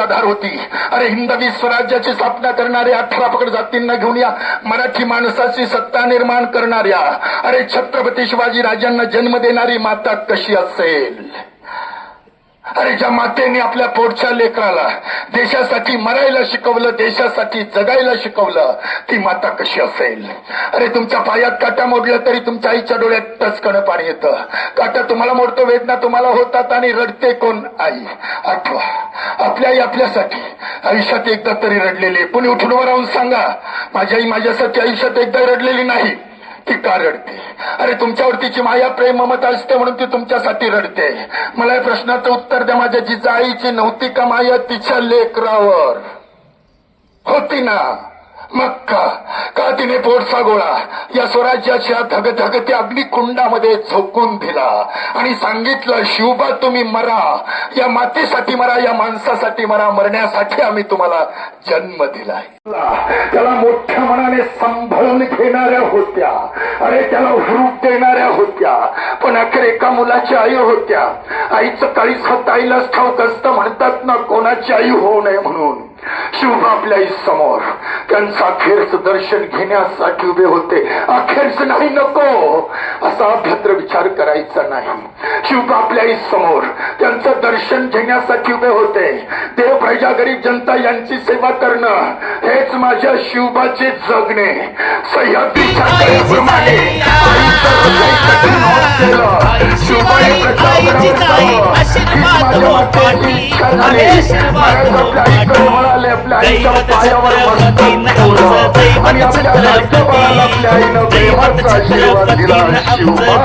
आधार होती. होती अरे हिंदवी स्वराज्याची स्थापना करणाऱ्या अठरा पकड जातींना घेऊन या मराठी माणसाची सत्ता निर्माण करणाऱ्या. अरे छत्रपती शिवाजी राजांना जन्म देणारी माता कशी असेल? अरे ज्या मातेने आपल्या पोटच्या लेकराला देशासाठी मरायला शिकवलं देशासाठी जगायला शिकवलं ती माता कशी असेल? अरे तुमच्या पायात काटा मोडलं तरी तुमच्या आईच्या डोळ्यात टचकणं पाणी येतं. काटा तुम्हाला मोडतो वेदना तुम्हाला होतात आणि रडते कोण? आई. आठवा. आपल्या आई आपल्यासाठी आयुष्यात एकदा तरी रडलेली पुणे उठून राहून सांगा माझी आई माझ्यासाठी आयुष्यात एकदा रडलेली नाही. ती का रडते? अरे तुमच्यावर तिची माया प्रेम ममता असते म्हणून ती तुमच्यासाठी रडते. मला या प्रश्नाचं उत्तर द्या. माझ्या जिजा आईची नव्हती का माया तिच्या लेकरावर? होती ना. मग का का तिने पोटचा गोळा या स्वराज्याच्या धगधगत्या अग्निकुंडामध्ये झोकून दिला. आणि सांगितलं शिवबा तुम्ही मरा. या मातेसाठी मरा या माणसासाठी मरा. मरण्यासाठी आम्ही तुम्हाला जन्म दिलाय त्याला मोठ्या मनाने सांभाळून घेणाऱ्या होत्या. अरे त्याला हुरूप देणाऱ्या होत्या. पण अखेर एका मुलाची आई होत्या. आईचं काळीच हात आईलाच ठाऊक असतं. म्हणतात ना कोणाची आई होऊ नये म्हणून. शिव आपल्यासमोर त्यांचा अखेरच दर्शन घेण्यासाठी उभे होते अखेरच नाही नको असा अभद्र विचार करायचा नाही शिव आपल्यासमोर त्यांचं दर्शन घेण्यासाठी उभे होते देव प्रजा गरीब जनता यांची सेवा करणं हेच माझ्या शिवबाचे जगणे सह्याद्रीच्या आणि आपल्या राज्यपालाला आपल्या आईनं प्रेमाचा आशीर्वाद दिला. शिवबा